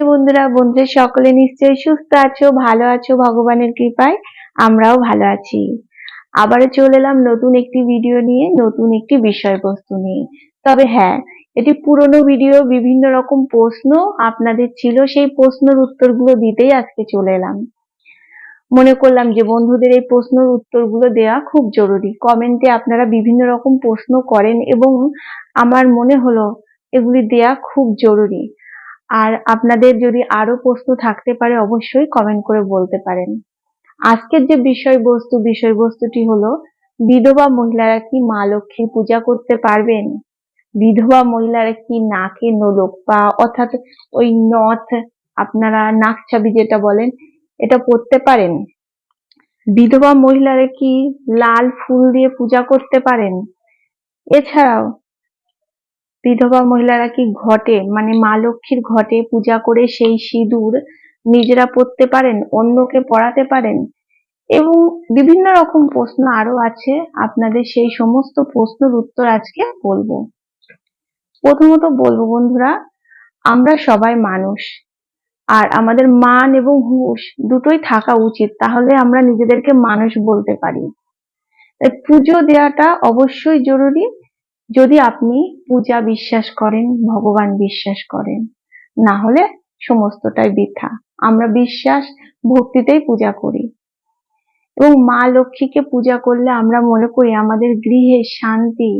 বন্ধুরা বন্ধুরা সকলে নিশ্চয়ই সুস্থ আছো, ভালো আছো, ভগবানের কৃপায় আমরাও ভালো আছি। আবারও চলে এলাম নতুন একটি ভিডিও নিয়ে, নতুন একটি বিষয়বস্তু নিয়ে। তবে হ্যাঁ এটি পুরনো ভিডিও বিভিন্ন রকম প্রশ্ন আপনাদের ছিল, সেই প্রশ্নের উত্তরগুলো দিতেই আজকে চলে এলাম। মনে করলাম যে বন্ধুদের এই প্রশ্নের উত্তরগুলো দেওয়া খুব জরুরি। কমেন্টে আপনারা বিভিন্ন রকম প্রশ্ন করেন এবং আমার মনে হলো এগুলি দেয়া খুব জরুরি। আর আপনাদের যদি আরও প্রশ্ন থাকতে পারে, অবশ্যই কমেন্ট করে বলতে পারেন। আজকের যে বিষয়বস্তু, বিষয়বস্তুটি হলো, বিধবা মহিলারা কি মা লক্ষ্মীর পূজা করতে পারবেন? বিধবা মহিলারা কি নাকে নোলক বা অর্থাৎ ওই নথ, আপনারা নাক ছাবি যেটা বলেন, এটা পড়তে পারেন? বিধবা মহিলারা কি লাল ফুল দিয়ে পূজা করতে পারেন? এছাড়াও বিধবা মহিলারা কি ঘটে? মানে মা লক্ষ্মীর ঘটে, পূজা করে সেই সিঁদুর নিজেরা পড়তে পারেন, অন্যকে পড়াতে পারেন? এবং বিভিন্ন রকম প্রশ্ন আরও আছে। আপনাদের সেই সমস্ত প্রশ্নের উত্তর আজকে বলব। প্রথমত বলব বন্ধুরা, আমরা সবাই মানুষ। আর আমাদের মান এবং হুঁশ দুটোই থাকা উচিত, তাহলে আমরা নিজেদেরকে মানুষ বলতে পারি। পুজো দেওয়াটা অবশ্যই জরুরি। যদি আপনি পূজা বিশ্বাস করেন, ভগবান বিশ্বাস করেন, না হলে সমস্তটাই বৃথা। আমরা বিশ্বাস, ভক্তিতেই পূজা করি। এবং মা লক্ষ্মীকে পূজা করলে আমরা মনে করি আমাদের গৃহে শান্তি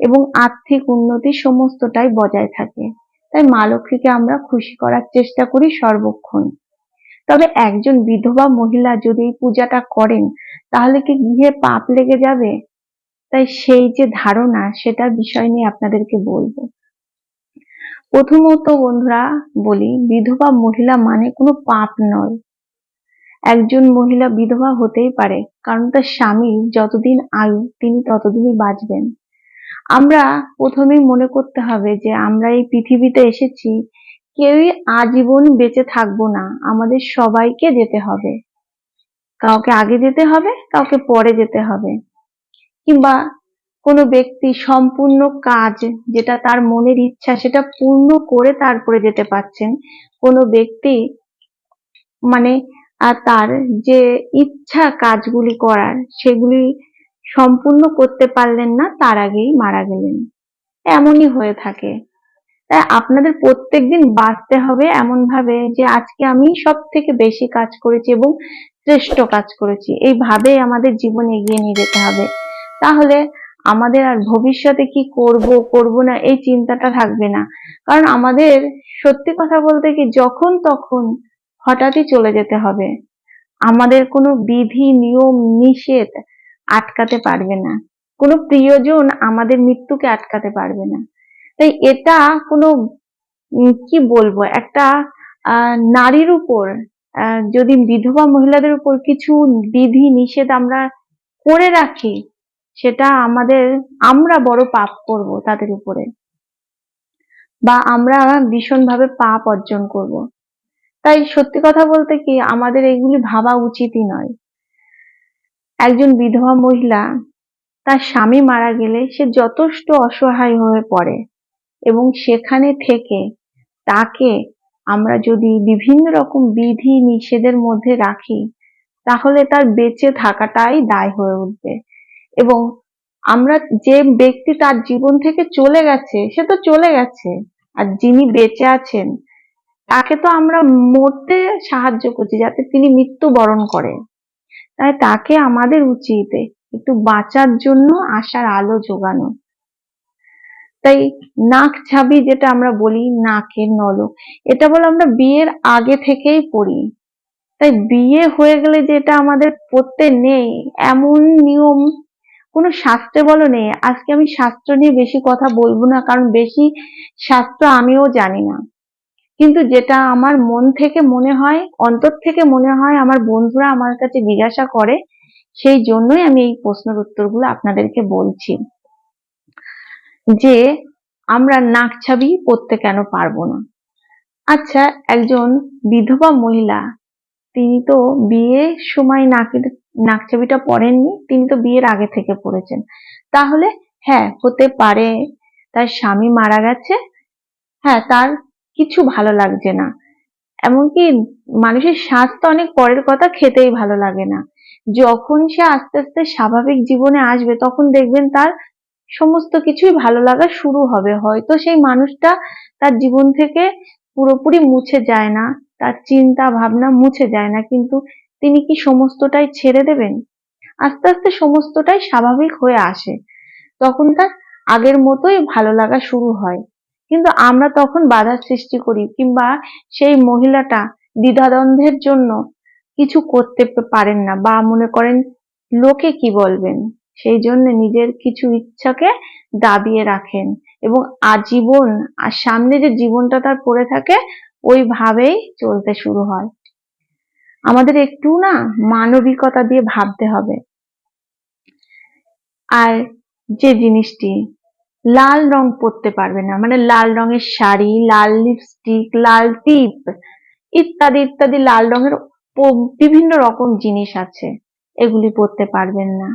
এবং আর্থিক উন্নতি সমস্তটাই বজায় থাকে। তাই মা লক্ষ্মীকে আমরা খুশি করার চেষ্টা করি সর্বক্ষণ। তবে একজন বিধবা মহিলা যদি এই পূজাটা করেন, তাহলে কি গৃহে পাপ লেগে যাবে? তাই সেই যে ধারণা, সেটার বিষয় নিয়ে আপনাদেরকে বলব। প্রথমত বন্ধুরা বলি, বিধবা মহিলা মানে কোনো পাপ নয়। একজন মহিলা বিধবা হতেই পারে, কারণ তার স্বামী যতদিন আয়ু, তিনি ততদিনই বাঁচবেন। আমরা প্রথমেই মনে করতে হবে যে, আমরা এই পৃথিবীতে এসেছি, কেউই আজীবন বেঁচে থাকব না, আমাদের সবাইকে যেতে হবে। কাউকে আগে যেতে হবে, কাউকে পরে যেতে হবে। কিংবা কোনো ব্যক্তি সম্পূর্ণ কাজ যেটা তার মনের ইচ্ছা সেটা পূর্ণ করে তারপরে যেতে পারছেন, কোনো ব্যক্তি মানে তার যে ইচ্ছা কাজগুলি করার সেগুলি সম্পূর্ণ করতে পারলেন না, তার আগেই মারা গেলেন। এমনই হয়ে থাকে। তাই আপনাদের প্রত্যেকদিন বাঁচতে হবে এমন ভাবে যে আজকে আমি সব থেকে বেশি কাজ করেছি এবং শ্রেষ্ঠ কাজ করেছি। এইভাবে আমাদের জীবন এগিয়ে নিয়ে যেতে হবে। তাহলে আমাদের আর ভবিষ্যতে কি করব করব না, এই চিন্তাটা থাকবে না। কারণ আমাদের সত্যি কথা বলতে কি যখন তখন হঠাৎই চলে যেতে হবে। আমাদের কোনো বিধি, নিয়ম, নিষেধ আটকাতে পারবে না। কোনো প্রিয়জন আমাদের মৃত্যুকে আটকাতে পারবে না। তাই এটা কোনো কি বলব, একটা নারীর উপর যদি বিধবা মহিলাদের উপর কিছু বিধি, নিষেধ আমরা করে রাখি সেটা আমাদের, আমরা বড় পাপ করব তাদের উপরে। বা আমরা ভীষণভাবে পাপ অর্জন করব। তাই সত্যি কথা বলতে কি, আমাদের এগুলি ভাবা উচিতই নয়। একজন বিধবা মহিলা, তার স্বামী মারা গেলে সে যথেষ্ট অসহায় হয়ে পড়ে এবং সেখানে থেকে তাকে আমরা যদি বিভিন্ন রকম বিধি নিষেধের মধ্যে রাখি, তাহলে তার বেঁচে থাকাটাই দায় হয়ে উঠবে। এবং আমরা যে ব্যক্তি তার জীবন থেকে চলে গেছে, সে তো চলে গেছে। আর যিনি বেঁচে আছেন, তাকে তো আমরা মরতে সাহায্য করছি যাতে তিনি মৃত্যুবরণ করেন। তাই তাকে আমাদের উচিত একটু বাঁচার জন্য আশার আলো যোগানো তাই নাক ছাবি যেটা আমরা বলি, নাকের নলক এটা বলে আমরা বিয়ের আগে থেকেই পড়ি। তাই বিয়ে হয়ে গেলে যেটা আমাদের পড়তে নেই, এমন নিয়ম কোনো শাস্ত্রে বলো নেই আজকে আমি শাস্ত্র নিয়ে বেশি কথা বলব না, কারণ বেশি শাস্ত্র আমিও জানি না। কিন্তু যেটা আমার মন থেকে মনে হয়, অন্তর থেকে মনে হয়, আমার বন্ধুরা আমার কাছে জিজ্ঞাসা করে, সেই জন্যই আমি এই প্রশ্নের উত্তরগুলো আপনাদেরকে বলছি। যে আমরা নাক ছাবি পড়তে কেন পারব না? আচ্ছা একজন বিধবা মহিলা, তিনি তো বিয়ের সময় নাকের নাকছাবিটা পরেননি, তিনি তো বিয়ের আগে থেকে পড়েছেন। তাহলে হ্যাঁ হতে পারে, তার স্বামী মারা গেছে হ্যাঁ তার কিছু ভালো লাগছে না। এমনকি মানুষের শ্বাস তো অনেক পরের কথা, খেতেই ভালো লাগে না। যখন সে আস্তে আস্তে স্বাভাবিক জীবনে আসবে, তখন দেখবেন তার সমস্ত কিছুই ভালো লাগা শুরু হবে। হয়তো সেই মানুষটা তার জীবন থেকে পুরোপুরি মুছে যায় না, তার চিন্তা ভাবনা মুছে যায় না, কিন্তু তিনি কি সমস্তটাই ছেড়ে দেবেন? আস্তে আস্তে সমস্তটাই স্বাভাবিক হয়ে আসে। তখন তার আগের মতোই ভালো লাগা শুরু হয়। কিন্তু আমরা তখন বাধার সৃষ্টি করি কিংবা সেই মহিলাটা দ্বিধাদ্বন্দ্বের জন্য কিছু করতে পারেন না বা মনে করেন লোকে কি বলবেন? সেই জন্য নিজের কিছু ইচ্ছাকে দাবিয়ে রাখেন এবং আজীবন, আর সামনে যে জীবনটা তার পড়ে থাকে, ওইভাবেই চলতে শুরু হয়। আমাদের একটু না মানবিকতা দিয়ে ভাবতে হবে। আর যে জিনিসটি লাল রং পরতে পারবে না মানে লাল রঙের শাড়ি, লাল লিপস্টিক লাল টিপ ইত্যাদি ইত্যাদি লাল রঙের বিভিন্ন রকম জিনিস আছে, এগুলি পরতে পারবেন না।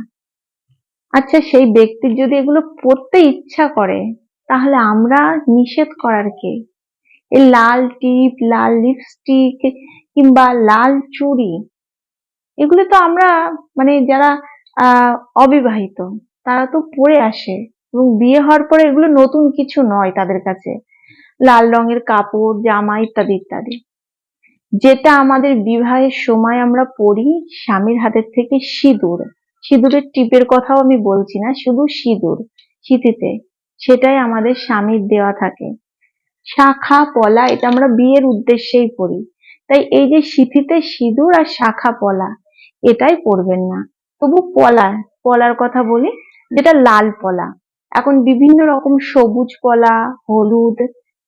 আচ্ছা সেই ব্যক্তির যদি এগুলো পরতে ইচ্ছা করে, তাহলে আমরা নিষেধ করার কে? এই লাল টিপ লাল লিপস্টিক কিংবা লাল চুড়ি, এগুলো তো আমরা মানে যারা অবিবাহিত, তারা তো পরে আসে এবং বিয়ে হওয়ার পরে এগুলো নতুন কিছু নয় তাদের কাছে। লাল রঙের কাপড়, জামা ইত্যাদি ইত্যাদি। যেটা আমাদের বিবাহের সময় আমরা পরি স্বামীর হাতের থেকে সিঁদুর। সিঁদুরের টিপের কথাও আমি বলছি না, শুধু সিঁদুর স্মৃতিতে সেটাই আমাদের স্বামীর দেওয়া থাকে। শাখা, পলা, এটা আমরা বিয়ের উদ্দেশ্যেই পড়ি তাই এই যে সিঁথিতে সিঁদুর আর শাখা পলা, এটাই পরবেন না। তবু পলা, পলার কথা বলি, যেটা লাল পলা। এখন বিভিন্ন রকম সবুজ পলা, হলুদ,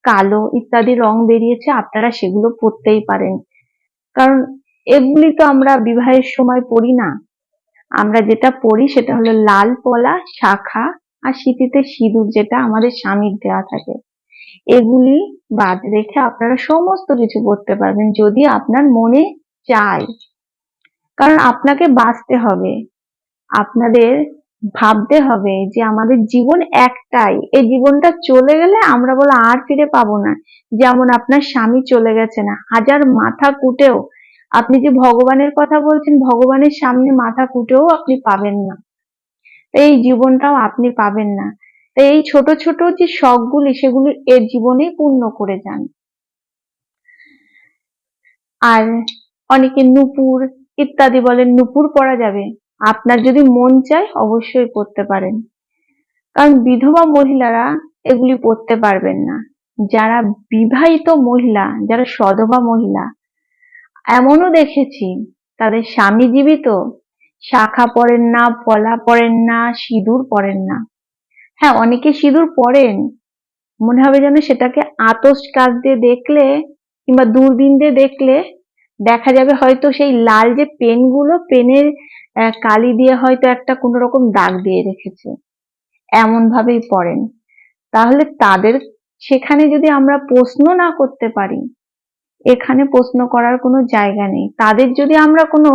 কালো ইত্যাদি রং বেরিয়েছে, আপনারা সেগুলো পরতেই পারেন। কারণ এগুলি তো আমরা বিবাহের সময় পরি না। আমরা যেটা পরি সেটা হলো লাল পলা, শাখা আর সিঁথিতে সিঁদুর, যেটা আমাদের স্বামীর দেওয়া থাকে। এগুলি বাদ রেখে আপনারা সমস্ত কিছু করতে পারবেন যদি আপনার মনে চায়। কারণ আপনাকে বাঁচতে হবে। আপনাদের ভাবতে হবে যে আমাদের জীবন একটাই। এই জীবনটা চলে গেলে আমরা বলে আর ফিরে পাবো না। যেমন আপনার স্বামী চলে গেছে না, হাজার মাথা কুটেও। আপনি যে ভগবানের কথা বলছেন, ভগবানের সামনে মাথা কুটেও আপনি পাবেন না। এই জীবনটাও আপনি পাবেন না। তাই এই ছোট ছোট যে শখগুলি সেগুলি এর জীবনে পূর্ণ করে যান। আর অনেকে নুপুর ইত্যাদি বলেন, নুপুর পরা যাবে। আপনার যদি মন চায় অবশ্যই পড়তে পারেন। কারণ বিধবা মহিলারা এগুলি পড়তে পারবেন না। যারা বিবাহিত মহিলা, যারা সধবা মহিলা, এমনও দেখেছি তাদের স্বামী জীবিত, শাখা পরেন না পলা পরেন না, সিঁদুর পরেন না। হ্যাঁ অনেকে সিঁদুর পরেন। মনে হবে যেন সেটাকে আতস কাজ দিয়ে দেখলে কিংবা দূরবীন দিয়ে দেখলে দেখা যাবে হয়তো সেই লাল যে পেনগুলো, পেনের কালি দিয়ে হয়তো একটা কোনো রকম দাগ দিয়ে রেখেছে। এমন ভাবেই পড়েন তাহলে তাদের সেখানে যদি আমরা প্রশ্ন না করতে পারি, এখানে প্রশ্ন করার কোনো জায়গা নেই। তাদের যদি আমরা কোনো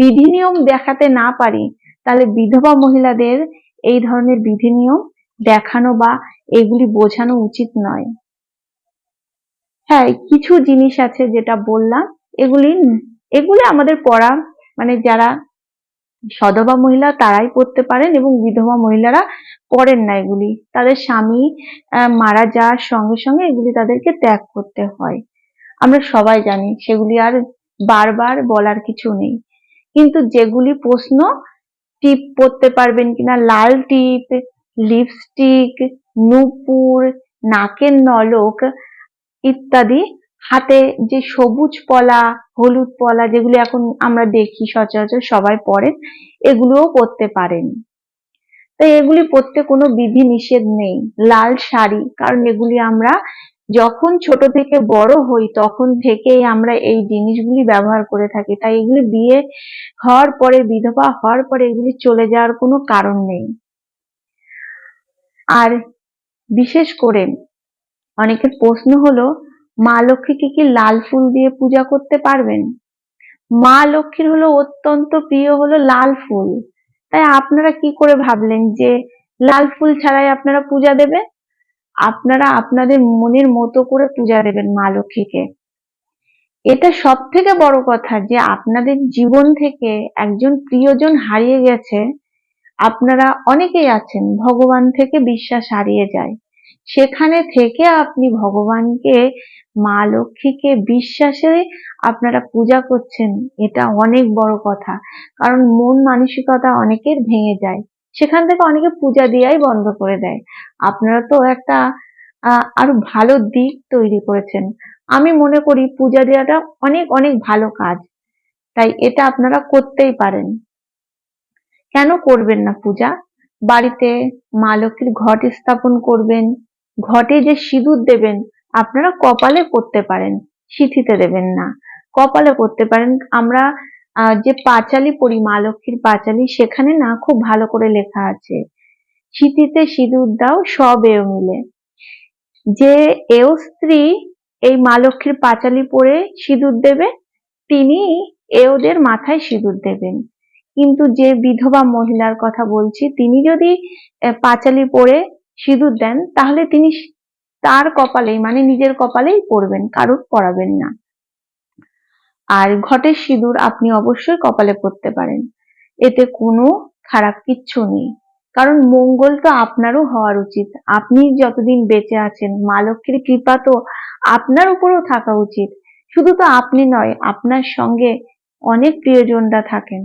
বিধি নিয়ম দেখাতে না পারি, তাহলে বিধবা মহিলাদের এই ধরনের বিধি নিয়ম দেখানো বা এগুলি বোঝানো উচিত নয়। হ্যাঁ কিছু জিনিস আছে যেটা বললাম। এগুলি এগুলি আমাদের পড়া মানে যারা সধবা মহিলা তারাই পড়তে পারেন এবং বিধবা মহিলারা পড়েন না এগুলি। তাদের স্বামী মারা যাওয়ার সঙ্গে সঙ্গে এগুলি তাদেরকে ত্যাগ করতে হয়। আমরা সবাই জানি সেগুলি আর বারবার বলার কিছু নেই। কিন্তু যেগুলি প্রশ্ন টিপ পরতে পারবেন কিনা, লাল টিপ লিপস্টিক নূপুর, নাকের নলক ইত্যাদি। হাতে যে সবুজ পলা, হলুদ পলা যেগুলি এখন আমরা দেখি সচরাচর সবাই পরেন এগুলোও পরতে পারেন। তাই এগুলি পরতে কোনো বিধি নিষেধ নেই, লাল শাড়ি, কারণ এগুলি আমরা যখন ছোট থেকে বড় হই তখন থেকেই আমরা এই জিনিসগুলি ব্যবহার করে থাকি। তাই এগুলি বিয়ে হওয়ার পরে, বিধবা হওয়ার পরে এগুলি চলে যাওয়ার কোনো কারণ নেই। আর বিশেষ করে অনেকের প্রশ্ন হলো, মা লক্ষ্মীকে কি লাল ফুল দিয়ে পূজা করতে পারবেন? মা লক্ষ্মীর হলো অত্যন্ত প্রিয় হলো লাল ফুল। তাই আপনারা কি করে ভাবলেন যে লাল ফুল ছাড়াই আপনারা পূজা দেবে আপনারা আপনাদের মনের মতো করে পূজা দেবেন মা লক্ষ্মীকে। এটা সব থেকে বড় কথা যে আপনাদের জীবন থেকে একজন প্রিয়জন হারিয়ে গেছে আপনারা অনেকেই আছেন, ভগবান থেকে বিশ্বাস হারিয়ে যায়। সেখানে থেকে আপনি ভগবানকে, মা লক্ষ্মীকে বিশ্বাসে আপনারা পূজা করছেন, এটা অনেক বড় কথা। কারণ মন মানসিকতা অনেকের ভেঙে যায়। সেখান থেকে অনেকে পূজা দেওয়াই বন্ধ করে দেয়। আপনারা তো একটা আরও ভালো দিক তৈরি করেছেন। আমি মনে করি পূজা দেওয়াটা অনেক অনেক ভালো কাজ। তাই এটা আপনারা করতেই পারেন। কেন করবেন না পূজা? বাড়িতে মা লক্ষ্মীর ঘট স্থাপন করবেন, ঘটে যে সিঁদুর দেবেন, আপনারা কপালে করতে পারেন, সিঁথিতে দেবেন না। কপালে করতে পারেন। আমরা যে পাঁচালি পড়ি, মা লক্ষ্মীর পাঁচালি, সেখানে না খুব ভালো করে লেখা আছে। সিঁথিতে সিঁদুর দাও, সব এও মিলে। যে এও স্ত্রী এই মা লক্ষ্মীর পাঁচালি পরে সিঁদুর দেবে, তিনি এওদের মাথায় সিঁদুর দেবেন। কিন্তু যে বিধবা মহিলার কথা বলছি, তিনি যদি পাঁচালি পরে সিঁদুর দেন, তাহলে তিনি তার কপালেই মানে নিজের কপালেই পরবেন কারুর পরাবেন না। আর ঘটের সিঁদুর আপনি অবশ্যই কপালে পরতে পারেন। এতে কোনো খারাপ কিচ্ছু নেই। কারণ মঙ্গল তো আপনারও হওয়ার উচিত। আপনি যতদিন বেঁচে আছেন, মা লক্ষ্মীর কৃপা তো আপনার উপরও থাকা উচিত। শুধু তো আপনি নয়, আপনার সঙ্গে অনেক প্রিয়জনরা থাকেন।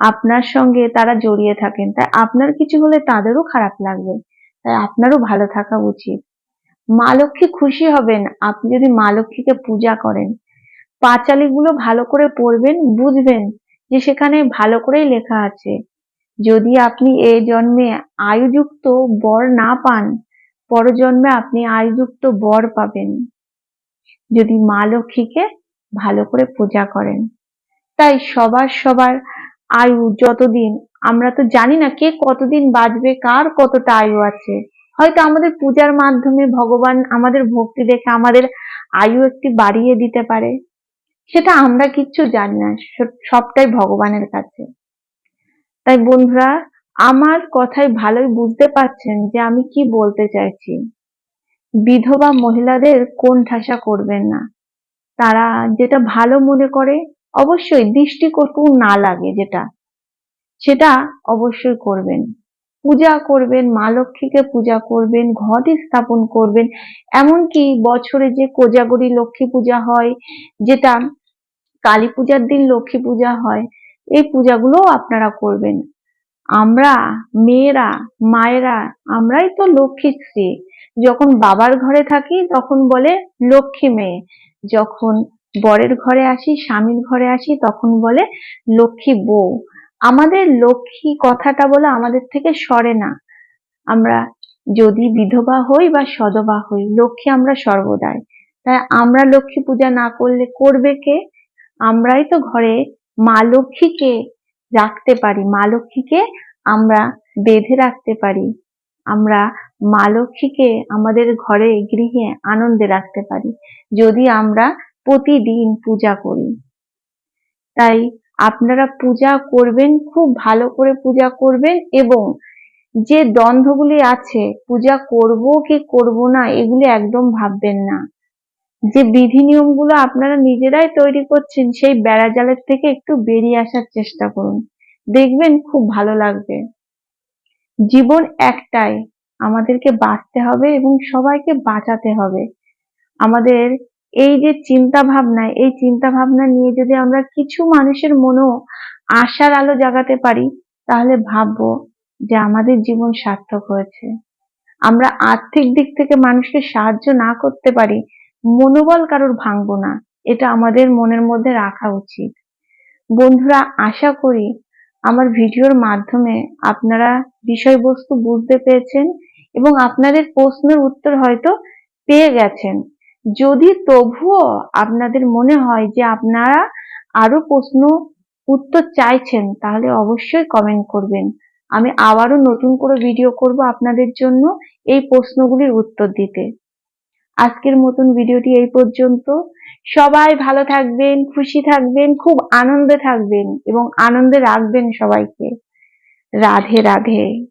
আপনার সঙ্গে তারা জড়িয়ে থাকেন। তাই আপনার কিছু হলে তাদেরও খারাপ লাগবে। তাই আপনারও ভালো থাকা উচিত। মা লক্ষ্মী খুশি হবেন। আপনি যদি মা লক্ষ্মীকে পূজা করেন, পাঁচালিগুলো ভালো করে পড়বেন, বুঝবেন যে সেখানে ভালো করেই লেখা আছে। যদি আপনি এই জন্মে আয়ুযুক্ত বর না পান, পরজন্মে আপনি আয়ুযুক্ত বর পাবেন। যদি মা লক্ষ্মীকে ভালো করে পূজা করেন। তাই সবার সবার আয়ু যতদিন, আমরা তো জানি না কে কতদিন বাঁচবে, কার কতটা আয়ু আছে। হয়তো আমাদের পূজার মাধ্যমে ভগবান আমাদের ভক্তি দেখে আমাদের আয়ু একটি বাড়িয়ে দিতে পারে। সেটা আমরা কিচ্ছু জানি না সবটাই ভগবানের কাছে। তাই বন্ধুরা, আমার কথায় ভালোই বুঝতে পারছেন যে আমি কি বলতে চাইছি। বিধবা মহিলাদের কোন ঠাসা করবেন না। তারা যেটা ভালো মনে করে অবশ্যই দৃষ্টিকটু না লাগে যেটা, সেটা অবশ্যই করবেন। পূজা করবেন, মা লক্ষ্মীকে পূজা করবেন ঘট স্থাপন করবেন। এমনকি বছরে যে কোজাগরী লক্ষ্মী পূজা হয়, যেটা কালী পূজার দিন লক্ষ্মী পূজা হয়, এই পূজাগুলো আপনারা করবেন। আমরা মেয়েরা, মায়েরা, আমরাই তো লক্ষ্মী স্ত্রী। যখন বাবার ঘরে থাকি তখন বলে লক্ষ্মী মেয়ে, যখন বরের ঘরে আসি, স্বামীর ঘরে আসি, তখন বলে, লক্ষ্মী বউ, আমাদের লক্ষ্মী কথাটা বলে আমাদের থেকে সরে না। আমরা যদি বিধবা হই বা সদবা হই, লক্ষ্মী আমরা সর্বদাই। তাই আমরা লক্ষ্মী পূজা না করলে করবে কে? আমরাই তো ঘরে মা লক্ষ্মীকে রাখতে পারি। মা লক্ষ্মীকে আমরা বেঁধে রাখতে পারি। আমরা মা লক্ষ্মীকে আমাদের ঘরে গৃহে আনন্দে রাখতে পারি। যদি আমরা প্রতিদিন পূজা করি। তাই আপনারা পূজা করবেন, খুব ভালো করে পূজা করবেন এবং যে দ্বন্দ্বগুলি আছে, পূজা করব কি করব না, এগুলি একদম ভাববেন না। যে বিধি নিয়মগুলো আপনারা নিজেরাই তৈরি করছেন, সেই বেড়াজালের থেকে একটু বেরিয়ে আসার চেষ্টা করুন। দেখবেন খুব ভালো লাগবে। জীবন একটাই, আমাদেরকে বাঁচতে হবে এবং সবাইকে বাঁচাতে হবে। আমাদের এই যে চিন্তা ভাবনা, এই চিন্তা ভাবনা নিয়ে যদি আমরা কিছু মানুষের মনেও আশার আলো জাগাতে পারি, তাহলে ভাববো যে আমাদের জীবন সার্থক হয়েছে। আমরা আর্থিক দিক থেকে মানুষকে সাহায্য না করতে পারি, মনোবল কারোর ভাঙবো না, এটা আমাদের মনের মধ্যে রাখা উচিত। বন্ধুরা, আশা করি আমার ভিডিওর মাধ্যমে আপনারা বিষয়বস্তু বুঝতে পেরেছেন এবং আপনাদের প্রশ্নের উত্তর হয়তো পেয়ে গেছেন। যদি তবুও আপনাদের মনে হয় যে আপনারা আরও প্রশ্ন উত্তর চাইছেন, তাহলে অবশ্যই কমেন্ট করবেন। আমি আবারও নতুন করে ভিডিও করব আপনাদের জন্য এই প্রশ্নগুলির উত্তর দিতে। আজকের মতন ভিডিওটি এই পর্যন্ত। সবাই ভালো থাকবেন, খুশি থাকবেন, খুব আনন্দে থাকবেন এবং আনন্দে রাখবেন সবাইকে। রাধে রাধে।